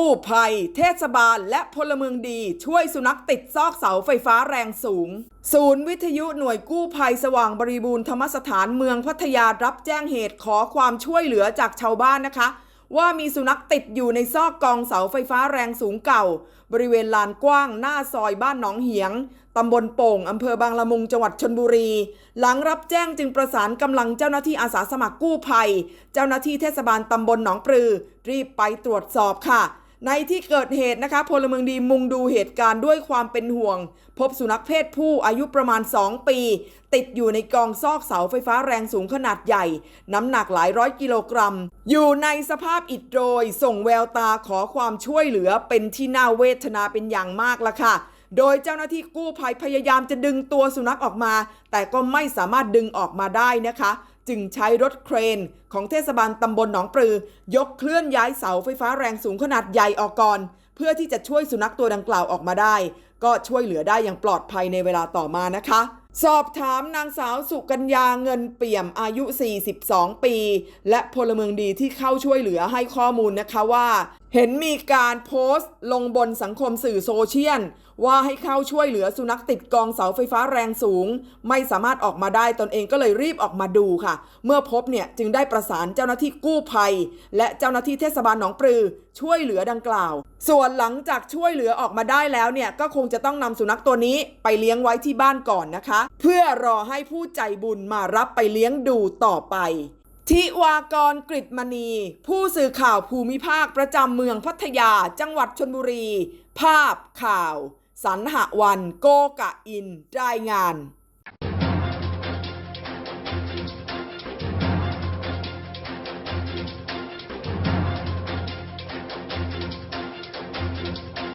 ู้ภัย เทศบาล และพลเมืองดี ช่วยสุนัขติดซอกเสาไฟฟ้าแรงสูง ศูนย์วิทยุหน่วยกู้ภัยสว่างบริบูรณ์ธรรมสถานเมืองพัทยารับแจ้งเหตุขอความช่วยเหลือจากชาวบ้านนะคะ ว่ามีสุนัขติดอยู่ในซอกกองเสาไฟฟ้าแรงสูงเก่า บริเวณลานกว้างหน้าซอยบ้านหนองเหียงตำบลโป่งอำเภอบางละมุงจังหวัดชนบุรี หลังรับแจ้งจึงประสานกำลังเจ้าหน้าที่อาสาสมัครกู้ภัย เจ้าหน้าที่เทศบาลตำบลหนองปลือ รีบไปตรวจสอบค่ะ ในที่เกิดเหตุนะคะพลเมืองดีมุงดูเหตุการณ์ด้วยความเป็นห่วง พบสุนัขเพศผู้อายุประมาณ 2 ปี ติดอยู่ในกองซอกเสาไฟฟ้าแรงสูงขนาดใหญ่ น้ำหนักหลายร้อยกิโลกรัม อยู่ในสภาพอิดโรย ส่งแววตาขอความช่วยเหลือเป็นที่น่าเวทนาเป็นอย่างมากละค่ะ โดยเจ้าหน้าที่กู้ภัยพยายามจะดึงตัวสุนัขออกมา แต่ก็ไม่สามารถดึงออกมาได้นะคะ จึงใช้รถเครนของเทศบาลตำบลหนองปลือ ยกเคลื่อนย้ายเสาไฟฟ้าแรงสูงขนาดใหญ่ออกก่อน เพื่อที่จะช่วยสุนัขตัวดังกล่าวออกมาได้ ก็ช่วยเหลือได้อย่างปลอดภัยในเวลาต่อมานะคะ สอบถามนางสาวสุกัญญาเงินเปี่ยมอายุ 42 ปี และพลเมืองดีที่เข้าช่วยเหลือให้ข้อมูลนะคะว่า เห็นมีการโพสต์ลงบนสังคมสื่อโซเชียลว่าให้เข้าช่วยเหลือสุนัขติดกองเสาไฟฟ้าแรงสูง ไม่สามารถออกมาได้ตนเองก็เลยรีบออกมาดูค่ะ เมื่อพบเนี่ยจึงได้ประสานเจ้าหน้าที่กู้ภัย และเจ้าหน้าที่เทศบาลหนองปลือ ช่วยเหลือดังกล่าว ส่วนหลังจากช่วยเหลือออกมาได้แล้วเนี่ยก็คงจะต้องนำสุนัขตัวนี้ไปเลี้ยงไว้ที่บ้านก่อนนะคะ เพื่อรอให้ผู้ใจบุญมารับไปเลี้ยงดูต่อไป ทิวากรกฤตมณี ผู้สื่อข่าวภูมิภาคประจำเมืองพัทยา จังหวัดชนบุรี ภาพข่าว สันหวัน โกกะอิน รายงาน